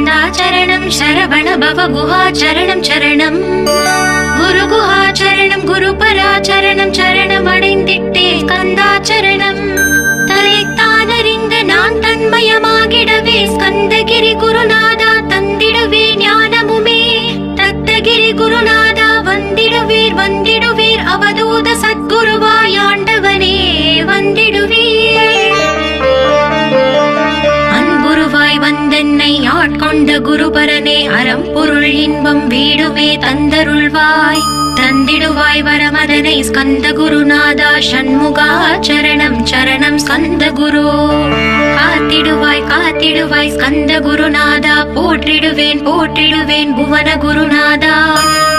ஸ்கந்தாச்சரணம் சரவண பவ குஹாச்சரணம் சரணம். குரு குஹாச்சரணம் குரு பராச்சரணம் சரணம் அடைந்திட்டே ஸ்கந்தாச்சரணம் தன்னைத்தானறிந்து நான் தன்மயமாகிடவே ஸ்கந்தகிரி குருநாத கொண்ட குருபரனே அறம்பொருள் இன்பம் வீடுமே தந்தருள்வாய். தந்திடுவாய் வரமதனை ஸ்கந்த குருநாதா சண்முகா சரணம் சரணம் ஸ்கந்த குரு காத்திடுவாய் காத்திடுவாய் ஸ்கந்த குருநாதா போற்றிடுவேன் போற்றிடுவேன் புவன குருநாதா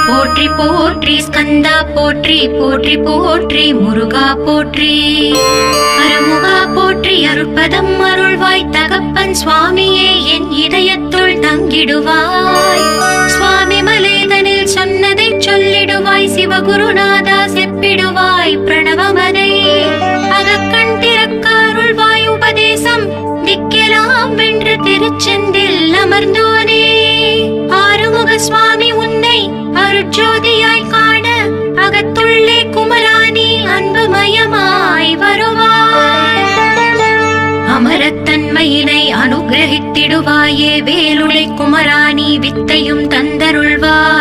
போற்றி போற்றி ஸ்கந்தா போற்றி போற்றி போற்றி முருகா போற்றி. அருமுகா போற்றி அருட்பதம் அருள்வாய் தகப்பன் சுவாமியே என் இதயத்துள் தங்கிடுவாய். சுவாமி மலை சொல்லிடுவாய் சிவகுருநாதா செப்பிடுவாய் பிரணவமதை. அகக்கண் திறக்காருள்வாய் உபதேசம் திக்கெலாம் வென்று திருச்செந்தில் அமர்ந்தோனே. ஆறுமுக சுவாமி உன்னை அருட்சோதியாய் காண அகத்துள்ளே குமராணி அன்புமயமாய் வருவாய். அமரத்தன்மையினை அனுகிரகித்திடுவாயே வேலுளை குமராணி வித்தையும் தந்தருள்வாய்.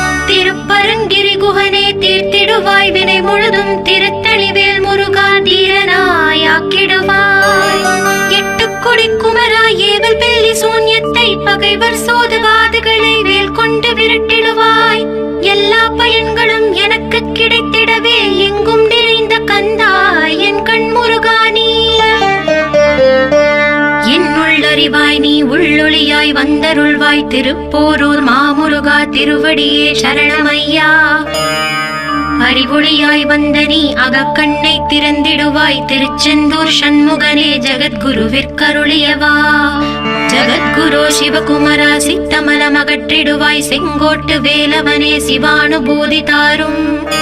திருப்பரங்கிரி குகனே தீர்த்திடுவாய். வினை முழுதும் திருத்தணிவேல் முருகா தீரனாயாக்கிடுவாய் எட்டு கொடி குமரா ஏவல் பெல்லி சூன்யத்தை பகைவர் சோதுவாதுகளை வேல் கொண்டு விரட்டிடுவாய். எல்லா பயன்களும் எனக்கு அறிவாய் நீ உள்ளொளியாய் வந்தருள்வாய். திருப்போரூர் மாமுருகா திருவடியே சரணமையா. அறிவொளியாய் வந்த நீ அகக்கண்ணை திறந்திடுவாய். திருச்செந்தூர் சண்முகனே ஜகத்குருவிற்கருளியவா. ஜகத்குரு சிவகுமரா சித்தமலம் அகற்றிடுவாய் செங்கோட்டு வேலவனே சிவானுபூதி தாரும்.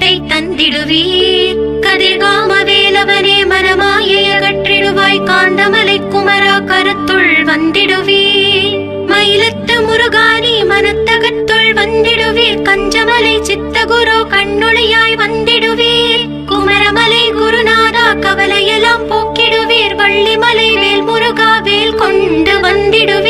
வீட்டை தந்திடுவீர். கதிர்காம வேலவனே மனமாயை அகற்றிடுவாய் காந்தமலை குமரா கருத்துள் வந்திடுவீர். மயிலத்து முருகானி மனத்தகத்துள் வந்திடுவீர். கஞ்சமலை சித்தகுரு கண்ணுளியாய் வந்திடுவீர். குமரமலை குருநாதா கவலையெல்லாம் போக்கிடுவீர். வள்ளிமலை வேல் முருகா வேல் கொண்டு வந்திடுவீர்.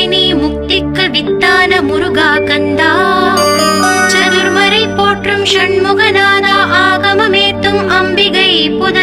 மதுருள்வாய் நீ முக்திக்கு வித்தான முருகா கந்தா. சதுர்மறை போற்றும் ஷண்முகநாதா ஆகமமேத்தும் அம்பிகை புத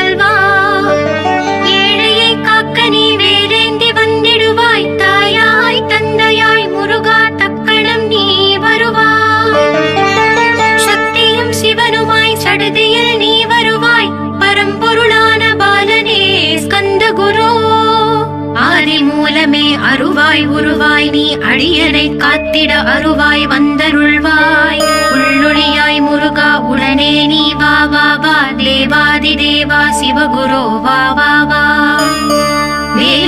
உருவாய் நீ அடியனை காத்திட அருவாய் வந்தருள்வாய். உள்ளொளியாய் முருகா உடனே நீ வா வா வா. தேவாதி தேவா சிவகுரோ வா வா வா.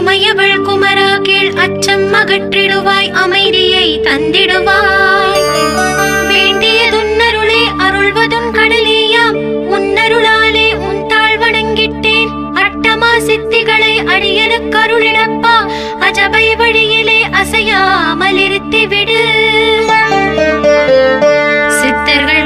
உமையவள் குமரா கீழ் அச்சம் அகற்றிடுவாய் அமைதியை தந்திடுவாய். வேண்டியதுன்னருளே அருள்வதும் கடலேயாம் உன்னருளாலே உன் தாழ் வணங்கிட்டேன் அட்டமா சித்திகளை அடியனுக்கு அருளிடப்பா அஜபை வழியிலே அசையாமல் இருத்தி விடு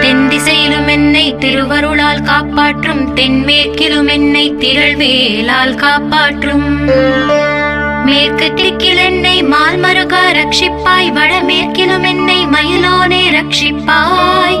தென் திசையிலும் என்னை திருவருளால் காப்பாற்றும் தென்மேற்கிலும் என்னை திரள்வேலால் காப்பாற்றும். மேற்கு திக்கில் என்னை மால்மருகா ரட்சிப்பாய் வடமேற்கிலும் என்னை மயிலோனே ரட்சிப்பாய்.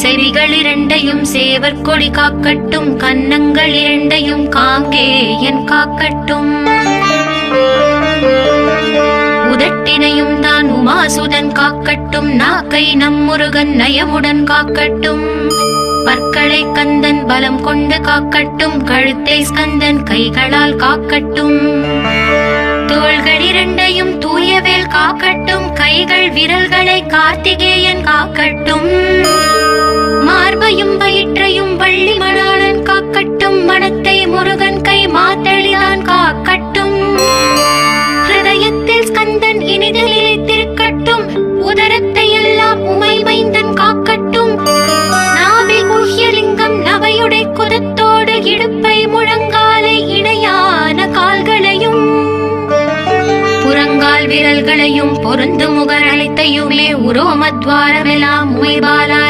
செவிகள் இரண்டையும் சேவர் கொடி காக்கட்டும் கன்னங்கள் இரண்டையும் காங்கேயன் காக்கட்டும். உதட்டினையும் தான் உமாசுதன் காக்கட்டும் நாக்கை நம்முருகன் நயவுடன் நயமுடன் காக்கட்டும். பற்களை கந்தன் பலம் கொண்டு காக்கட்டும் கழுத்தை ஸ்கந்தன் கைகளால் காக்கட்டும். தோள்கள் இரண்டையும் தூயவேல் காக்கட்டும் கைகள் விரல்களை கார்த்திகேயன் காக்கட்டும். மார்பையும் வயிற்றையும் வள்ளி மணாளன் காக்கட்டும். மனத்தை முருகன் கை மாத்தெளிதான் காக்கட்டும். ஹிருதயத்தில் ஸ்கந்தன் இனிதலிலே திருக்கட்டும் உதரத்தை எல்லாம் உமை மைந்தன் காக்கட்டும். நாவில் முஹ்யலிங்கம் நவையுடை குதத்தோடு இடுப்பை முழங்காலை இணையான கால்களையும். புறங்கால் விரல்களையும் பொருந்து முகரளித்தையுள்ளே உரோமத்வாரமெல்லாம் உமைபாலாய்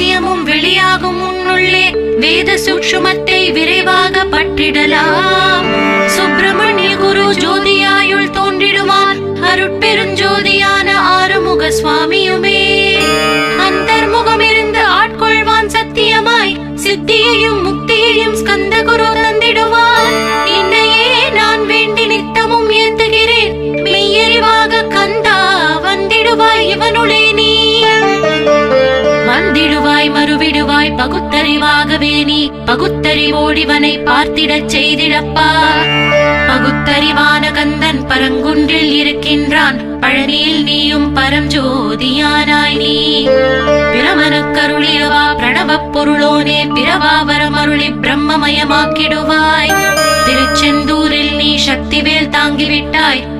ரகசியமும் வெளியாகும் உன்னுள்ளே. வேத சூக்ஷுமத்தை விரைவாக பற்றிடலாம். சுப்பிரமணிய குரு ஜோதியாயுள் தோன்றிடுவார். அருட்பெருஞ்சோதியான ஆறுமுக சுவாமியுமே. அந்தர்முகம் இருந்து ஆட்கொள்வான் சத்தியமாய். சித்தியையும் முக்தியையும் ஸ்கந்த குரு தந்திடுவார். என்னையே நான் வேண்டி நித்தமும் ஏந்துகிறேன். மெய்யறிவாக கந்தா வந்திடுவாய் இவனுடைய வந்திடுவாய் மறுவிடுவாய் பகுத்தறிவாகவே நீ. பகுத்தறிவோடிவனை பார்த்திடச் செய்திடப்பா. பகுத்தறிவான கந்தன் பரங்குன்றில் இருக்கின்றான். பழனியில் நீயும் பரஞ்சோதியானாய் நீ. பிரமனுக்கருளியவா பிரணவப் பொருளோனே பிரவாவரம் பிரம்மமயமாக்கிடுவாய். திருச்செந்தூரில் நீ சக்திவேல் தாங்கிவிட்டாய்.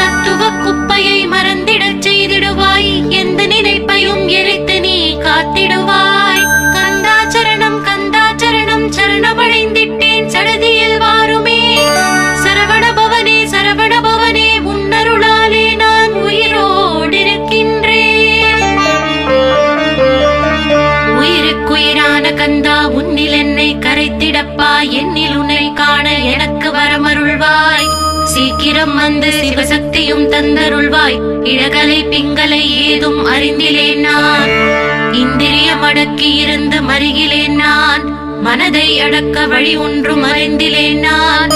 மனதை அடக்க வழி ஒன்றும் மறைந்திலேன் நான்.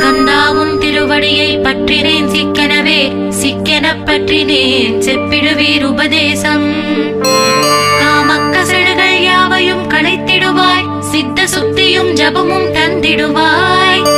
கந்தாவும் திருவடியை பற்றினேன் சிக்கெனவே சிக்கெனப் பற்றினேன் செப்பிடுவீர் உபதேசம். காமக்கசடுகள் யாவையும் களைத்திடுவாய் சித்த சுத்தியும் ஜபமும் தந்திடுவாய்.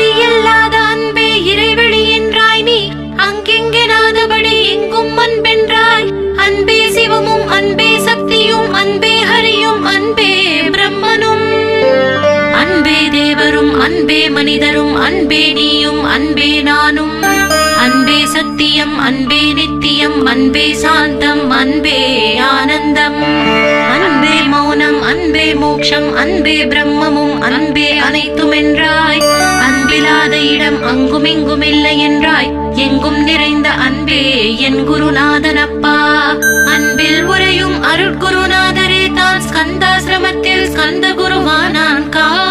சாந்தம் அன்பே ஆனந்தம். அன்பே மௌனம் அன்பே மோக்ஷம் அன்பே பிரம்மமும் அன்பே அனைத்தும் என்றாய் அன்பில்லாத இடம் அங்குமிங்கும் இல்லை என்றாய். எங்கும் நிறைந்த அன்பே என் குருநாதனப்பா. அன்பில் உரையும் அருட்குருநாதரே தான். ஸ்கந்தாசிரமத்தில் ஸ்கந்த குருவானான் கா.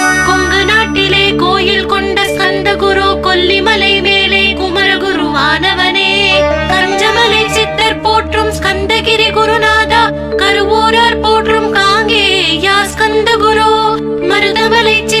கோயில் கொண்ட ஸ்கந்த குரு கொல்லிமலை மேலே குமரகுருவானவனே. கஞ்சமலை சித்தர் போற்றும் ஸ்கந்தகிரி குருநாதா கருவூரார் போற்றும் காங்கே யா ஸ்கந்த குரு மருதமலை சித்தர்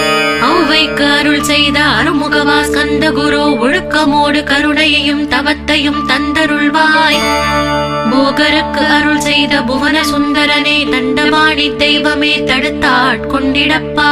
ஔவைக்கு அருள் செய்த அருமுகவா ஸ்கந்த குரு ஒழுக்கமோடு கருணையையும் தவத்தையும் தந்தருள்வாய். போகருக்கு அருள் செய்த புவன சுந்தரனே தண்டபாணி தெய்வமே தடுத்தாட்கொண்டிடப்பா.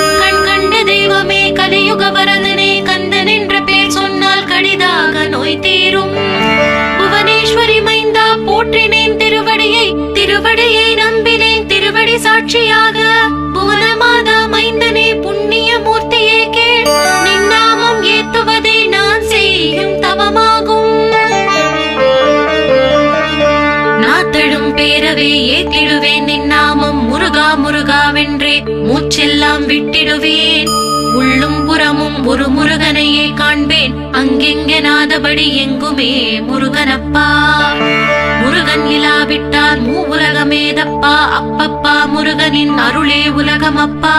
நாத்தழும் ஏத்திடுவேன் நின் நாமம் முருகா முருகாவென்றே மூச்செல்லாம் விட்டிடுவேன். உள்ளும் புறமும் ஒரு முருகனையே காண்பேன். அங்கெங்கனாதபடி எங்குமே முருகனப்பா. முருகன் இலாவிட்டால் மூவுலகமேதப்பா அப்பப்பா முருகனின் அருளே உலகமப்பா.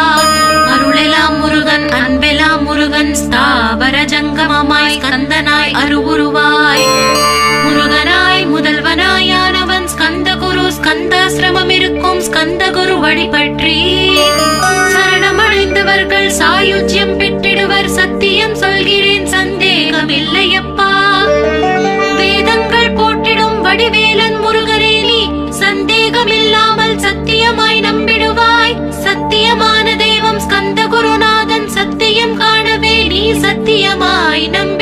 அருளெலாம் முருகன் அன்பெலாம் முருகன் ஸ்தாவர ஜங்கமமாய் கந்தனாய் அருவுருவாய். முருகனாய் முதல்வனாயான குரு ஸ்கந்தாசிரமம் இருக்கும் ஸ்கந்த குரு வழிபற்றி சரணமடைந்தவர்கள் சாயுஜ்யம் பெற்றிடுவர் சத்தியம் சொல்கிறேன் சந்தேகம் இல்லையப்பா வேதங்கள் போட்டிடும் வடிவேலன் முருகரே நீ சந்தேகம் இல்லாமல் சத்தியமாய் நம்பிடுவாய். சத்தியமான தெய்வம் ஸ்கந்த குருநாதன் சத்தியம் காணவே நீ சத்தியமாய் நம்பி